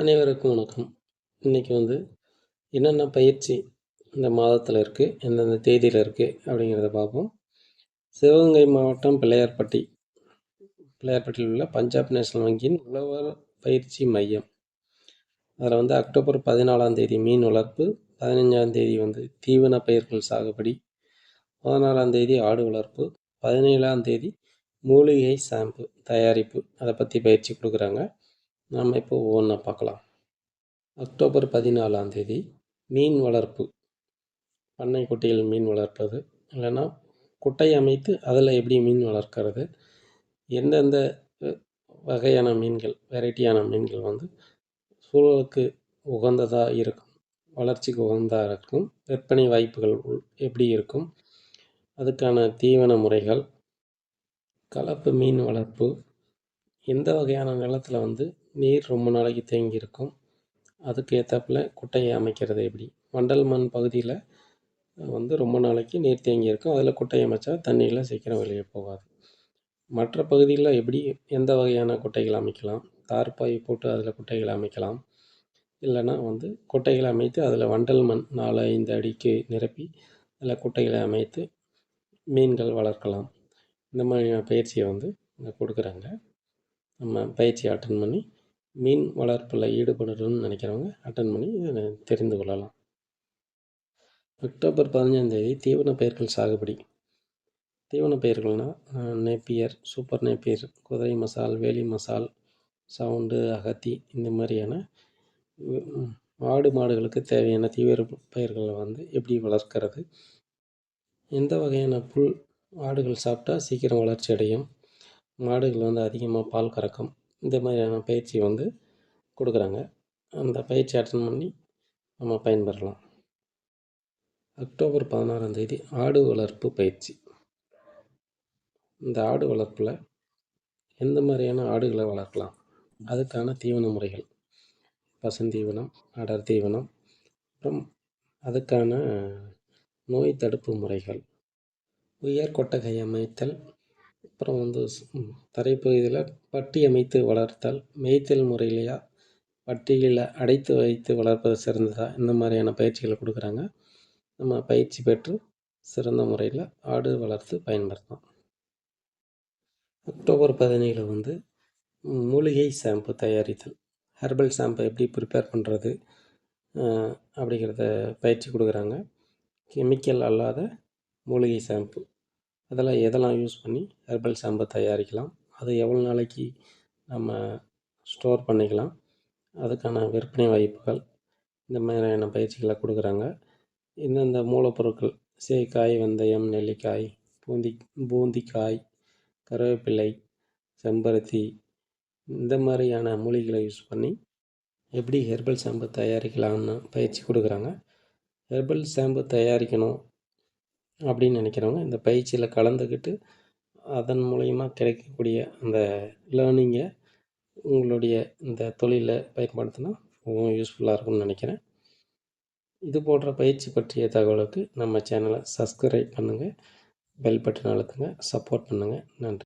அனைவருக்கும் வணக்கம். இன்றைக்கி வந்து என்னென்ன பயிற்சி இந்த மாதத்தில் இருக்குது எந்தெந்த தேதியில் இருக்குது அப்படிங்கிறத பார்ப்போம். சிவகங்கை மாவட்டம் பிள்ளையார்பட்டி பிள்ளையார்பட்டியில் உள்ள பஞ்சாப் நேஷனல் வங்கியின் உழவர் பயிற்சி மையம். அதில் வந்து அக்டோபர் பதினாலாம் தேதி மீன் வளர்ப்பு பதினஞ்சாம் தேதி வந்து தீவன பயிர்கள் சாகுபடி பதினாலாம் தேதி ஆடு வளர்ப்பு பதினேழாம் தேதி மூலிகை ஷாம்பு தயாரிப்பு அதை பற்றி பயிற்சி கொடுக்குறாங்க. நாம் இப்போ ஒவ்வொன்றா பார்க்கலாம். அக்டோபர் பதினாலாம் தேதி மீன் வளர்ப்பு. பண்ணை குட்டையில் மீன் வளர்ப்பது இல்லைன்னா குட்டை அமைத்து அதில் எப்படி மீன் வளர்க்கிறது எந்தெந்த வகையான மீன்கள் வெரைட்டியான மீன்கள் வந்து சூழலுக்கு உகந்ததாக இருக்கும் வளர்ச்சிக்கு உகந்ததாக இருக்கும் விற்பனை வாய்ப்புகள் எப்படி இருக்கும் அதுக்கான தீவன முறைகள் கலப்பு மீன் வளர்ப்பு எந்த வகையான நிலத்தில் வந்து நீர் ரொம்ப நாளைக்கு தேங்கி இருக்கும் அதுக்கு ஏற்றாப்புல குட்டையை அமைக்கிறது எப்படி? வண்டல் மண் பகுதியில் வந்து ரொம்ப நாளைக்கு நீர் தேங்கி இருக்கும் அதில் குட்டை அமைச்சா தண்ணியில் சீக்கிரம் வெளியே போகாது. மற்ற பகுதியில் எப்படி எந்த வகையான குட்டைகள் அமைக்கலாம்? தார்பாய் போட்டு அதில் குட்டைகளை அமைக்கலாம். இல்லைன்னா வந்து குட்டைகளை அமைத்து அதில் வண்டல் மண் நாலு ஐந்து அடிக்கு நிரப்பி அதில் குட்டைகளை அமைத்து மீன்கள் வளர்க்கலாம். இந்த மாதிரியான பயிற்சியை வந்து இங்கே கொடுக்குறாங்க. நம்ம பயிற்சி அட்டன் பண்ணி மீன் வளர்ப்பில் ஈடுபடணும்னு நினைக்கிறவங்க அட்டன் பண்ணி தெரிந்து கொள்ளலாம். அக்டோபர் பதினஞ்சாந்தேதி தீவன பயிர்கள் சாகுபடி. தீவன பயிர்கள்னால் நேப்பியர் சூப்பர் நேப்பியர் குதிரை மசால் வேலி மசால் சவுண்டு அகத்தி இந்த மாதிரியான ஆடு மாடுகளுக்கு தேவையான தீவிர பயிர்களை வந்து எப்படி வளர்க்கிறது? எந்த வகையான புல் ஆடுகள் சாப்பிட்டா சீக்கிரம் வளர்ச்சி அடையும்? மாடுகள் வந்து அதிகமாக பால் கறக்கும். இந்த மாதிரியான பயிற்சி வந்து கொடுக்குறாங்க. அந்த பயிற்சி அட்டன் பண்ணி நம்ம பயன்பெறலாம். அக்டோபர் பதினாறாம் தேதி ஆடு வளர்ப்பு பயிற்சி. இந்த ஆடு வளர்ப்பில் எந்த மாதிரியான ஆடுகளை வளர்க்கலாம்? அதுக்கான தீவன முறைகள். பசுந்தீவனம் அடர் தீவனம் அப்புறம் அதுக்கான நோய் தடுப்பு முறைகள். உயர் கொட்டகை அமைத்தல் அப்புறம் வந்து தரைப்பகுதியில் பட்டி அமைத்து வளர்த்தல் மேய்த்தல் முறையிலையா பட்டியில் அடைத்து வைத்து வளர்ப்பது சிறந்ததா? இந்த மாதிரியான பயிற்சிகளை கொடுக்குறாங்க. நம்ம பயிற்சி பெற்று சிறந்த முறையில் ஆடு வளர்த்து பயன்படுத்தலாம். அக்டோபர் பதினேழு வந்து மூலிகை ஷாம்பு தயாரித்தல். ஹெர்பல் ஷாம்பு எப்படி ப்ரிப்பேர் பண்ணுறது அப்படிங்கிறத பயிற்சி கொடுக்குறாங்க. கெமிக்கல் அல்லாத மூலிகை ஷாம்பு. அதெல்லாம் எதெல்லாம் யூஸ் பண்ணி ஹெர்பல் ஷாம்பு தயாரிக்கலாம். அது எவ்வளோ நாளைக்கு நம்ம ஸ்டோர் பண்ணிக்கலாம். அதுக்கான விற்பனை வாய்ப்புகள் இந்த மாதிரியான பயிற்சிகளை கொடுக்குறாங்க. இந்தந்த மூலப்பொருட்கள் சேக்காய் வெந்தயம் நெல்லிக்காய் பூந்தி பூந்திக்காய் கருவேப்பிலை செம்பருத்தி இந்த மாதிரியான மூலிகளை யூஸ் பண்ணி எப்படி ஹெர்பல் ஷாம்பு தயாரிக்கலாம்னு பயிற்சி கொடுக்குறாங்க. ஹெர்பல் ஷாம்பு தயாரிக்கணும் அப்படின்னு நினைக்கிறவங்க இந்த பயிற்சியில் கலந்துக்கிட்டு அதன் மூலயமா கிடைக்கக்கூடிய அந்த லேர்னிங்கை உங்களுடைய இந்த தொழிலில் பயன்படுத்தினா ரொம்பவும் யூஸ்ஃபுல்லாக இருக்கும்னு நினைக்கிறேன். இது போன்ற பயிற்சி பற்றிய தகவலுக்கு நம்ம சேனலை சப்ஸ்கிரைப் பண்ணுங்கள் பெல் பட்டன் அழுத்துங்க சப்போர்ட் பண்ணுங்கள் நன்றி.